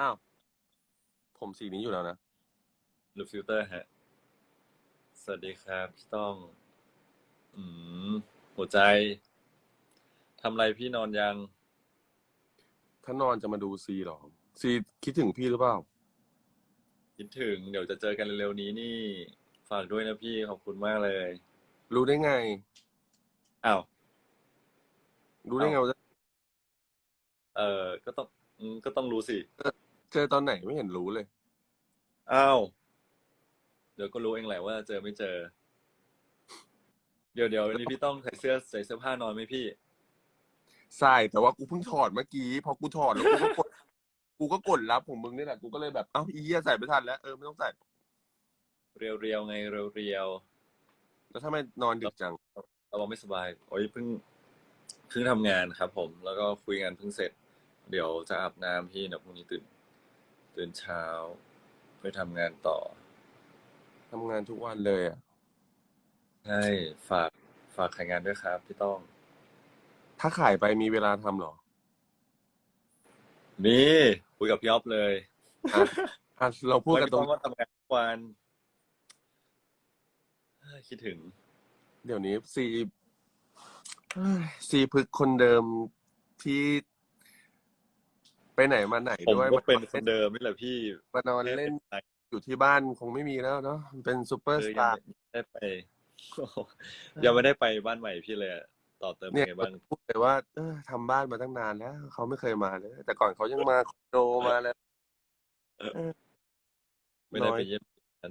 อ้าว ผมสีนี้อยู่แล้วนะ หรือฟิลเตอร์ฮะ สวัสดีครับ พี่ต้อง อืม หัวใจ ทำไรพี่นอนยัง ถ้านอนจะมาดูซีหรอ ซีคิดถึงพี่หรือเปล่า คิดถึง เดี๋ยวจะเจอกันเร็วๆนี้นี่ ฝากด้วยนะพี่ ขอบคุณมากเลย รู้ได้ไง อ้าว รู้ได้ไงว่าจะเออก็ต้องอืมก็ต้องรู้สิ เจอตอนไหนไม่เห็นรู้เลย อ้าว เดี๋ยวก็รู้เองแหละว่าเจอไม่เจอ เดี๋ยวเดี๋ยววันนี้พี่ต้องใส่เสื้อใส่เสื้อผ้านอนไหมพี่ ใส่แต่ว่ากูเพิ่งถอดเมื่อกี้พอกูถอดแล้วกูก็กด กูก็กดรับของมึงนี่แหละกูก็เลยแบบเอ้าอีเหี้ยใส่ไม่ทันแล้วเออไม่ต้องใส่เรียวๆไงเรียวแล้วถ้าไม่นอนดึกจังๆเราไม่สบาย โอ้ยเพิ่งเพิ่งทำงานครับ ผม แล้วก็คุยงานเพิ่งเสร็จ เดี๋ยวจะอาบน้ำพี่เดี๋ยวพรุ่งนี้ตื่น ตื่นเช้า ไปทำงานต่อทำงานทุกวันเลยอะใช่ฝากฝากขายงานด้วยครับพี่ต้อง ถ้าขายไปมีเวลาทำเหรอนี่คุยกับพี่อ๊อฟเลยอะอะเราพูดกันไม่ตรต้องงว่าทำงานทุกวันเฮ้ยคิดถึง เดี๋ยวนี้ซีเอ้ยซีพึกคนเดิมที่ ไปไหนมาไหนผมด้วยก็เป็นมาคนเดิมนี่แหละพี่มานอนเล่นอยู่ที่บ้านคงไม่มีแล้วเนาะเป็นซูเปอร์เอสอตายังร์ไม่ได้ไปยังไม่ได้ไปบ้านใหม่พี่เลยอะต่อเติมเนี่ยไงบ้างพูดเลยว่าเออทำบ้านมาตั้งนานแล้วเขาไม่เคยมาเลย แต่ก่อนเขายังมาคอนโดมาแล้วไม่ได้น้อยไปเยี่ยม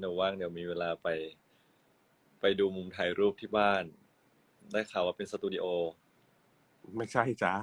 เดี๋ยวว่างเดี๋ยวมีเวลาไป ไปดูมุมถ่ายรูปที่บ้าน ได้ข่าวว่าเป็นสตูดิโอ ไม่ใช่จ้า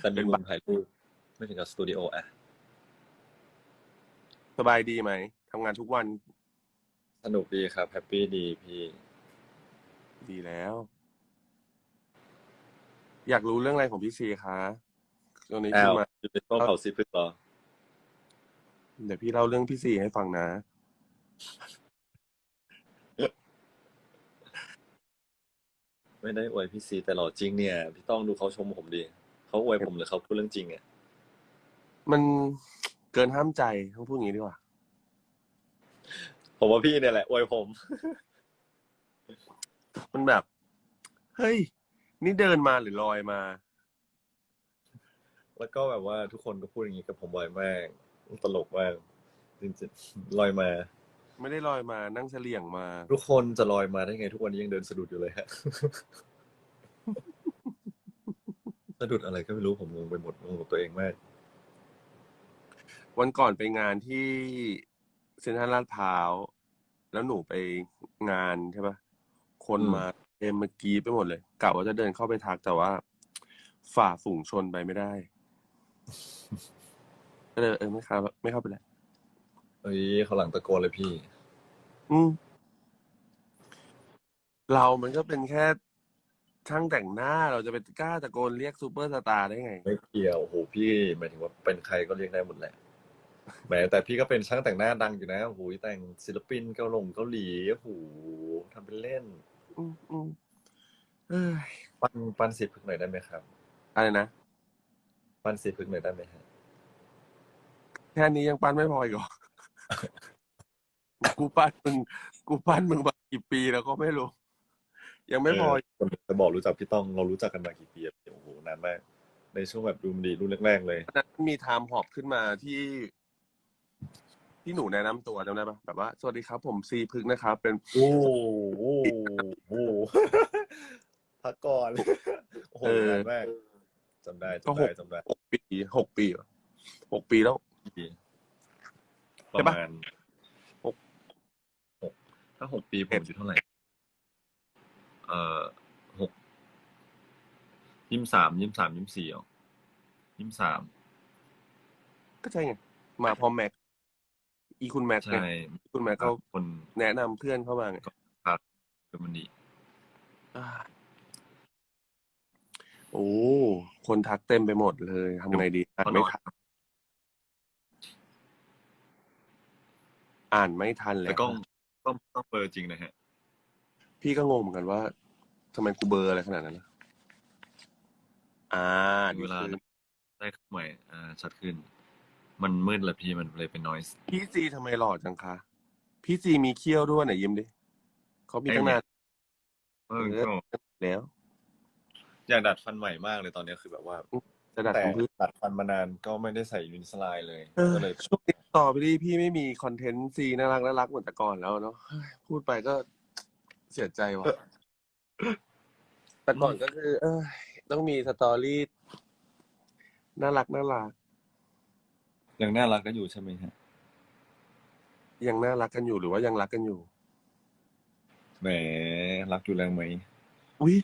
แต่เป็มีนมุบ้านมถ่ายรูป ไม่ถึงกับสตูดิโออะสบายดีไหมทำงานทุกวันสนุกดีครับแฮปปี้ดีพี่ ดีแล้ว อยากรู้เรื่องอะไรของพี่ซีคะตอนนี้อ้าขึ้วนมา อยู่ในช่วงเผาซีพึกเหรอเดี๋ยวพี่เล่าเรื่องพี่ซีให้ฟังนะ ไม่ได้อวยพี่ซีแต่หล่อจริงเนี่ย พี่ต้องดูเขาชมผมดี เขาอวยผมหรือเขาพูดเรื่องจริงอะ มันเกินห้ามใจต้องพูดอย่างนี้ดีกว่า ผมว่าพี่เนี่ยแหละอวยผม มันแบบ เฮ้ย นี่เดินมาหรือลอยมา แล้วก็แบบว่าทุกคนก็พูดอย่างนี้กับผมบ่อยมากตลกมากจริงๆลอยมา ไม่ได้ลอยมานั่งเฉลี่ยงมา ทุกคนจะลอยมาได้ไง ทุกวันนี้ยังเดินสะดุดอยู่เลยฮะ สะดุดอะไรก็ไม่รู้ผมงงไปหมดงงกับตัวเองมาก วันก่อนไปงานที่เซ็นทรัลลาดพร้าว แล้วหนูไปงานใช่ปะคนอืมมาเต็มเมื่อกี้ไปหมดเลยกะว่าจะเดินเข้าไปทักแต่ว่า ฝ่าฝูงชนไปไม่ได้ก็เลยเออไม่เข้าไม่เข้าไปแล้วเอ้ยเขาหลังตะโกนเลยพี่ อืมเรามันก็เป็นแค่ช่างแต่งหน้าเราจะไปกล้าตะโกนเรียกซูเปอร์สตาร์ได้ไง ไม่เกี่ยวโอ้โหพี่หมายถึงว่าเป็นใครก็เรียกได้หมดแหละ แหมแต่พี่ก็เป็นช่างแต่งหน้าดังอยู่นะโอ้โหแต่งศิลปินเกาหลงเกาหลีโอ้โหทำเป็นเล่นอืมอืมเอ้ยปั้นปั้นสีพึกหน่อยได้ไหมครับ อะไรนะ ปั้นสีพึกหน่อยได้ไหมฮะแค่นี้ยังปั้นไม่พออีกเหรอ กูปั้นมึง กูปั้นมึงมากี่ปีแล้วก็ไม่รู้ ยังไม่พอ เคนจะบอกรู้จักพี่ต้องเรารู้จักกันมากี่ปีอะโอ้โหนานมากในช่วงแบบดูมดีรุ่นแรกๆเลยนั้นมีไทม์ฮอปขึ้นมาที่ ที่หนูแนะนำตัวจำได้ปะแบบว่าสวัสดีครับ ผมซีพึกนะครับ เป็นโอ้โหโอ้โหพักก่อนโอ้โหเออนานมากจำได้ก็จำหได้กจำได้หกปีหกปีเหรอหกปีแล้วปีปใช่ระปะมาณหกหกถ้าหกปีผมอยู่เท่าไหร่ เอ่อหกยี่สิบสามยี่สิบสามยี่สิบสี่เหรอยี่สิบสามก็ใช่ไงมาพร้อมแม็ก อีคุณแม็กใช่ไงอีคุณแม็กก็คนแนะนำเพื่อนเข้ามาไงเป็นมันดีอ่าโอ้ คนทักเต็มไปหมดเลยทำไงดีอ่านไม่ทันอ่านไม่ทันแล้แต่วกล้องกล้องกล้องเบอร์จริงนะฮะ พี่ก็งงเหมือนกันว่าทำไมกูเบลอร์อะไรขนาดนั้นนะอ่าเวนี่ลาคือ ได้ใหม่อ่าชัดขึ้น มันมืดเลยพี่มันเลยเป็น noise พี่ซีทำไมหล่อจังคะ พี่ซีมีเขี้ยวด้วยไหนยิ้มดิเขามีตั้งนานเออเออแล้ว อยากดัดฟันใหม่มากเลยตอนนี้คือแบบว่าจะดัดแต่ทำเพื่อดัดฟันมานานก็ไม่ได้ใส่ยูนิสไลน์เลยเออก็เลยช่วงนี้ต่อไปดิพี่ไม่มีคอนเทนต์ซีน่ารักน่ารักเหมือนแต่ก่อนแล้วเนาะเฮ้ยพูดไปก็เสียใจว่ะแต่ก่อนก็คือ เออต้องมีสตอรี่น่ารักน่ารัก ยังน่ารักก็อยู่ใช่ไหมฮะยังน่ารักกันอยู่หรือว่ายังรักกันอยู่แหมรักอยู่แรงไหมอุ้ย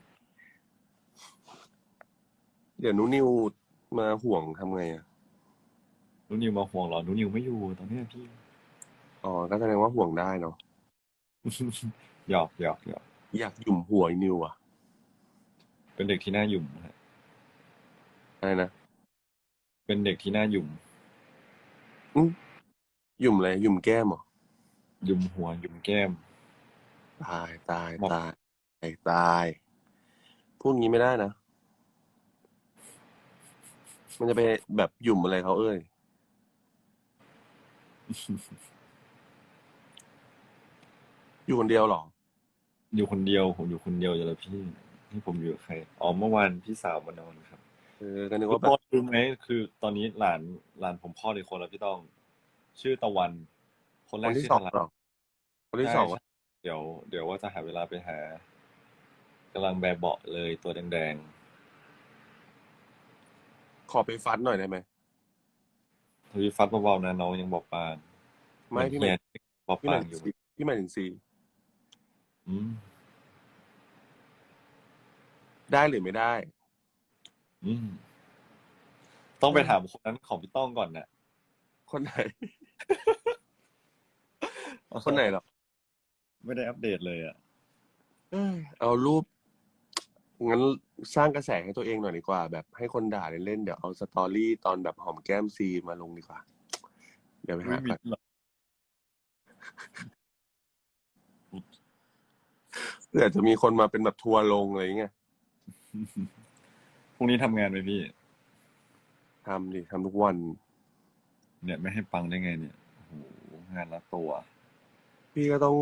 เดี๋ยวหนูนิวมาห่วงทำไงอะนุนิวมาห่วงเหรอนุนิวไม่อยู่ตอนเนี้ยพี่อ๋อก็แสดงว่าห่วงได้เนาะหยอกหยอกหยอกอยากหยุ่มหัวไอ้นิวอะ เป็นเด็กที่น่าหยุ่มฮะอะไรนะเป็นเด็กที่น่าหยุ่ม หยุ่มอะไรหยุ่มแก้มเหรอหยุ่มหัวหยุ่มแก้ม ตายตายบอกตายตายตาย พูดงี้ไม่ได้นะ มันจะไปแบบหยุ่มอะไรเขาเอ้ย อยู่คนเดียวเหรอ อยู่คนเดียวผมอยู่คนเดียวอยู่แล้วพี่นี่ผมอยู่กับใครอ๋อเมื่อวานพี่สาวมานอนครับ เออก็นึกพี่ว่าแบต้บนรู้ไหมคือตอนนี้หลานหลานผมพ่อในคนแล้วพี่ต้อง ชื่อตะวัน คนแรคกนที่ชื่สองอเหรอคนที่สองใช่วะเดี๋ยวเดี๋ยวว่าจะหาเวลาไปหากำลังแบเบาะเลยตัวแดงขอไปฟัดหน่อยได้ไหมๆทวีฟัดเบาๆนะน้องยังบอกปานไม่พี่หเฮีมายยบอกพี่หายปามนถึองยู่ซีพี่หมายถึงซีอืมได้หรือไม่ได้ อืมต้องไปถามคนนั้นของพี่ต้องก่อนน่ะคนไหน คนไหนเหรอไม่ได้อัปเดตเลยอะเอ้ยเอารูป งั้นสร้างกระแสให้ตัวเองหน่อยดีกว่า แบบให้คนด่าเล่นๆเดี๋ยวเอาสตอรี่ตอนแบบหอมแก้มซีมาลงดีกว่า เดี๋ยวไปไม่หามีก่อนหรอกเผื่อจะมีคนมาเป็นแบบทัวร์ลงอะไรอย่างเงี้ยพ รุ่งนี้ทำงานไหมพี่ ทำดิทำทุกวัน เนี่ยไม่ให้ปังได้ไงเนี่ยโอ้โหงานละตัว พี่ก็ต้อง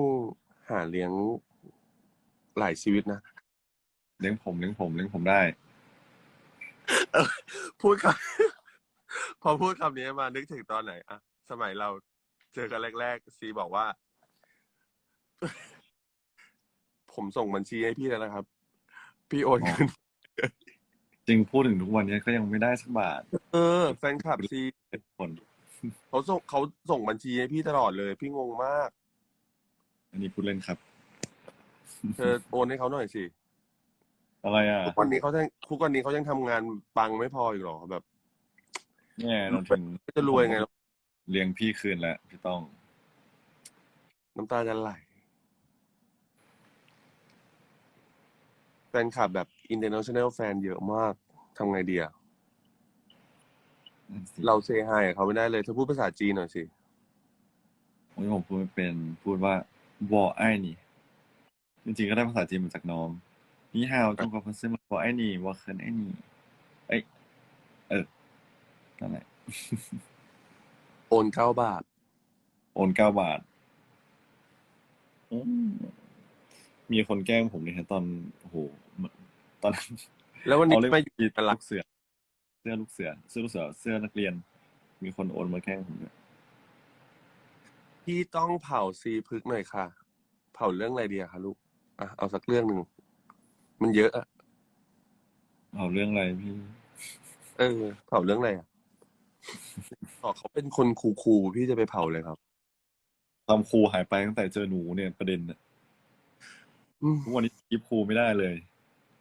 หาเลี้ยงหลายชีวิตนะ เลี้ยงผมเลี้ยงผมเลี้ยงผมได้ พูดคำ พอพูดคำนี้มานึกถึงตอนไหนอะสมัยเราเจอกันแรก ๆ ซีบอกว่า ผมส่งบัญชีให้พี่แล้วนะครับ พี่โอนเงินจ ริงพูดถึงทุกวันนี้ก็ยังไม่ได้สักบาทเออ แฟนคลับซีคน เขาส่งเขาส่งบัญชีให้พี่ตลอดเลย พี่งงมาก อันนี้พูดเล่นครับ เธอโอนให้เขาหน่อยสิอะไรอะทุกวันนี้เขายังทุกวันนี้เขายังทำงานปังไม่พออีกเหรอแบบเนี่ยนนทินจะรวยไงเลี้ยงพี่คืนแล้วพี่ต้อง น้ำตาจะไหลแฟนคลับแบบ international แฟนเยอะมากทำไงดีอะเราเซฮายเขาไม่ได้เลยเธอพูดภาษาจีนหน่อยสิ โอ้ยผมพูดไม่เป็นพูดว่าวอไอ้นี่ จริงๆก็ได้ภาษาจีนมาจากน้องนี่ฮาวจงกับพันซื้อมาวอไอ้นี่วอเคินไอ้นี่เอ้ยเออนั่นแหละโอนเก้าบาท โอนเก้าบาทอืมมีคนแกล้งผมเลยฮะตอนโอ้โห ตอนนั้นแล้ววันนี้เอาเรียกไม่ว่าจีตลักเสือ เสื้อลูกเสือ เสื้อลูกเสือ เสื้อนักเรียน มีคนโอนมาแกล้งผมด้วยพี่ต้องเผาซีพึกหน่อยค่ะ เผาเรื่องอะไรดีอะคะลูก อะ เอาสักเรื่องหนึ่ง มันเยอะอะเอาเรื่องอะไรพี่ เออ เผาเรื่องอะไรอะอ๋อเขาเป็นคนคูลๆพี่จะไปเผาเลยครับ ความครูหายไปตั้งแต่เจอหนูเนี่ยประเด็นน่ะอืมทุกวันนี้ยิบครูไม่ได้เลย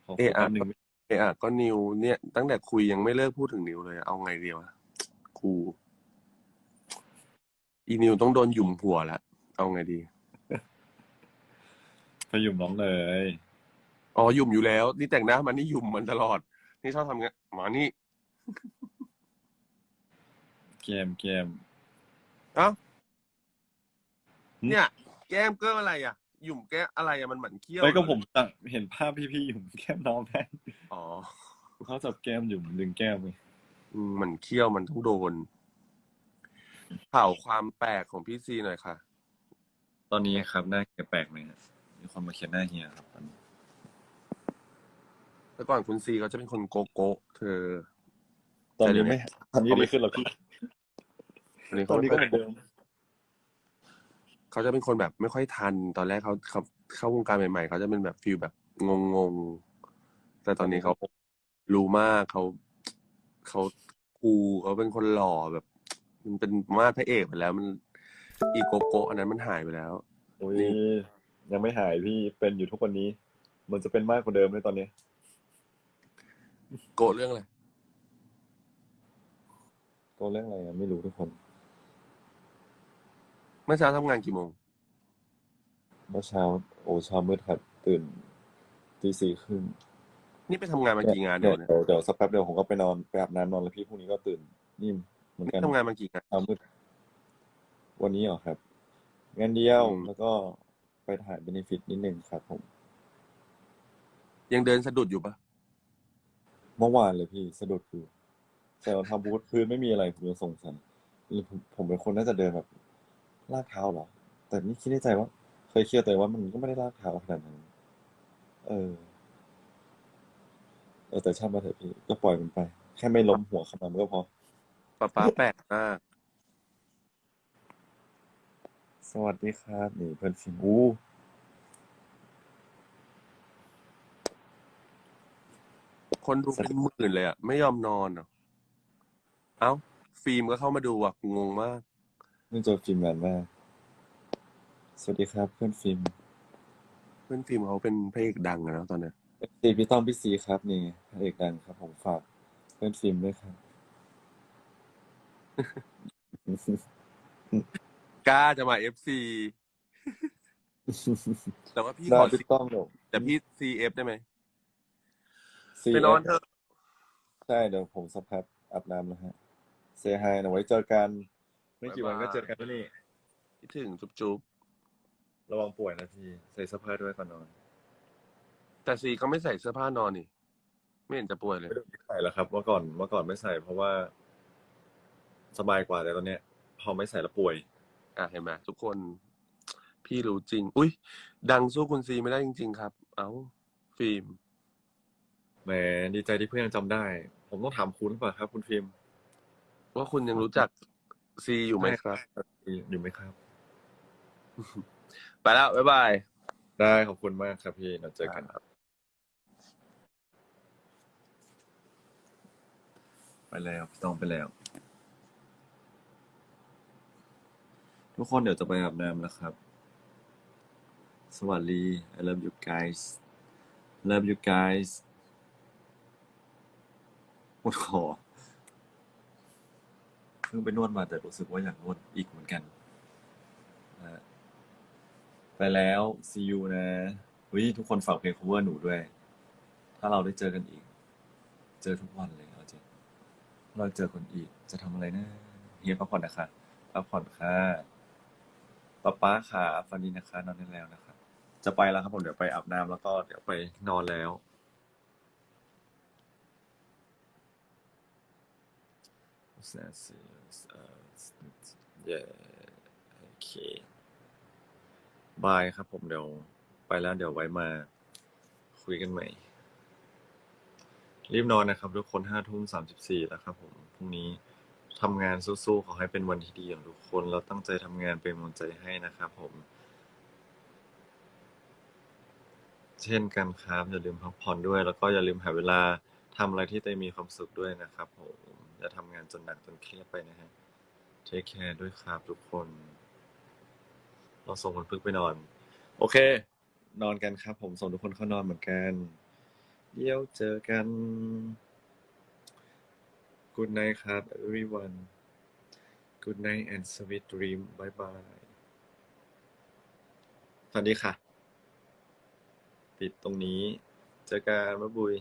ขอเอะอะแป๊บนึงเอะอะก็นิวเนี่ย ตั้งแต่คุยยังไม่เลิกพูดถึงนิวเลยอะเอาไงดีวะครูอีนิวต้องโดนหยุ่มหัวแล้วเอาไงดีพยุมน้องเลยอ๋อหยุ่มอยู่แล้ว นี่แต่งหน้ามันนี่หยุ่มมันตลอด นี่ชอบทำงี้หมานี่เกมเกมเอ้าหืมเนี่ย แก้มเกออะไรอะ หยุ่มแก้มอะไรอะมันเหมือนเขี้ยวไม่ก็ผมตั้งเห็นภาพพี่ๆหยุ่มแก้มน้องได้อ๋อเขาจับแก้มหยุ่มดึงแก้มไงอืมมันเขี้ยวมันต้องโดนเผาความแปลกของพี่ซีหน่อยค่ะ ตอนนี้ครับหน้าเฮียแปลกไหมฮะมีคนมาเขียนหน้าเฮียครับตอนนี้แต่ก่อนคุณซีเขาจะเป็นคนโกโก้เธอตอนนี้ไม่ตอนนี้ดีขึ้นหรอพี่อันนี้ตอเขานนี้ก็เหมือนเดิม เขาจะเป็นคนแบบไม่ค่อยทัน ตอนแรกเขาเขาเข้าวงการใหม่ ๆ เขาจะเป็นแบบฟิลแบบงงๆ แต่ตอนนี้เขารู้มากเขาเขาคูลเขาเป็นคนหล่อแบบ มันเป็นมาดพระเอกไปแล้วมันอีโกโก้อันนั้นมันหายไปแล้วโอ้ยยังไม่หายพี่เป็นอยู่ทุกวันนี้ มันจะเป็นมากกว่าเดิมเลยตอนนี้ โกะเรื่องอะไรตัวเรื่องอะไรอะไม่รู้ทุกคนเมื่อเช้าทำงานกี่โมง เมื่อเช้า โอ้เช้ามืดครับตื่นตีสี่ครึ่งนี่ไปทำงานมากี่งานเดี๋เดี๋ยยววเนี่ยเดี๋ยวเดี๋ยวสักแป๊บเดียวผมก็ไปนอนไปอาบน้ำนอนแล้วพี่พรุ่งนี้ก็ตื่นนิ่มเหมือนนี่กันทำงานมากี่งาน เช้ามืดวันนี้เหรอครับงานเดียวอืม แล้วก็ไปถ่ายเบนฟิตนิดนึงครับผม ยังเดินสะดุดอยู่ปะเมื่อวานเลยพี่สะดุดอยู่ใส่รองเท้าบูทพื้นไม่มีอะไรผมยังสงสัยหรือผมผมเป็นคนน่าจะเดินแบบ ลากเท้าเหรอ แต่นี่คิดในใจว่า เคยเครียดแต่ว่ามันก็ไม่ได้ลากเท้าขนาดนั้น เออ เออแต่ช่างมาเถอะพี่ ก็ปล่อยมันไป แค่ไม่ล้มหัวขนาดมันก็พอป้าป้าแปลกมากสวัสดีครับ นี่เพื่อนฟิล์มอู้คนดูเป็นหมื่นเลยอะ ไม่ยอมนอนอะเอ้า ฟิล์มก็เข้ามาดูอะ งงมาก ไม่เจอฟิล์มนานมากสวัสดีครับ เพื่อนฟิล์มเพื่อนฟิล์มเขาเป็นพระเอกดังอะเนาะตอนเนี้ยซีพี่ต้องพี่ซีครับ นี่พระเอกดังครับ ผมฝากเพื่อนฟิล์มด้วยครับ กล้าจะมาเอฟซีแต่ว่าพี่ได้ขอพี่ต้องเดี๋ยวแต่พี่ซีเอฟได้ไหมซีไปนอนเถอะ ใช่เดี๋ยวผมสักพักอาบน้ำแล้วฮะเซฮายนะไว้เจอกัน ไม่กี่วันก็เจอกันแล้วนี่คิดถึงจุ๊บจุ๊บระวังป่วยนะพี่ ใส่เสื้อผ้าด้วยก่อนนอน แต่ซีก็ไม่ใส่เสื้อผ้านอนนี่ ไม่เห็นจะป่วยเลยไม่ได้ใส่แล้วครับเมื่อก่อนเมื่อก่อนไม่ใส่ เพราะว่า สบายกว่าแต่ตอนเนี้ย พอไม่ใส่แล้วป่วย อะเห็นไหมทุกคนพี่รู้จริง อุ้ยดังสู้คุณซีไม่ได้จริง ๆ ครับ เอ้า ฟิล์มแหมดีใจที่เพื่อนยังจำได้ ผมต้องถามคุณหรือเปล่าครับ คุณฟิล์มว่าคุณยังรู้จัก ซีอยู่ไหมครับอยู่ไหมครับ ไปแล้ว บ๊ายบาย ได้ขอบคุณมากครับพี่เราเจอกันครับ ไปแล้วพี่ต้องไปแล้ว ทุกคนเดี๋ยวจะไปอาบน้ำแล้วครับ สวัสดี I love you guys love you guys ปวดคอ เพิ่งไปนวดมาแต่รู้สึกว่าอยากนวดอีกเหมือนกันนะไปแล้ว see you นะวิทุกคนฝากเพลง cover หนูด้วย ถ้าเราได้เจอกันอีก เจอทุกวันเลยเอาจริงเราเจอคนอีก จะทำอะไรนะเฮียพักผ่อนนะคะพักผ่อนค่ะป๊าป๊าค่ะฟันดีนะคะ นอนได้แล้วนะคะ จะไปแล้วครับผมเดี๋ยวไปอาบน้ำแล้วก็เดี๋ยวไปนอนแล้ว เย้ โอเคบายครับผมเดี๋ยว ไปแล้วเดี๋ยวไว้มา คุยกันใหม่ รีบนอนนะครับ ทุกคนห้าทุ่มสามสิบสี่แล้วครับผมพรุ่งนี้ทำงานสู้ๆขอให้เป็นวันที่ดีของทุกคนเราตั้งใจทำงานเป็นกำลังใจให้นะครับผม เช่นกันครับอย่าลืมพักผ่อนด้วย แล้วก็อย่าลืมหาเวลาทำอะไรที่ตัวเองมีความสุขด้วยนะครับผม อย่าทำงานจนหนักจนเครียดไปนะฮะเทคแคร์ด้วยครับทุกคน เราส่งคนพึกไปนอน โอเค นอนกันครับ ผมส่งทุกคนเข้านอนเหมือนกัน เดี๋ยวเจอกัน Good night ครับ everyone Good night and sweet dream bye bye สวัสดีค่ะ ปิดตรงนี้ เจอกันบ๊ายบุย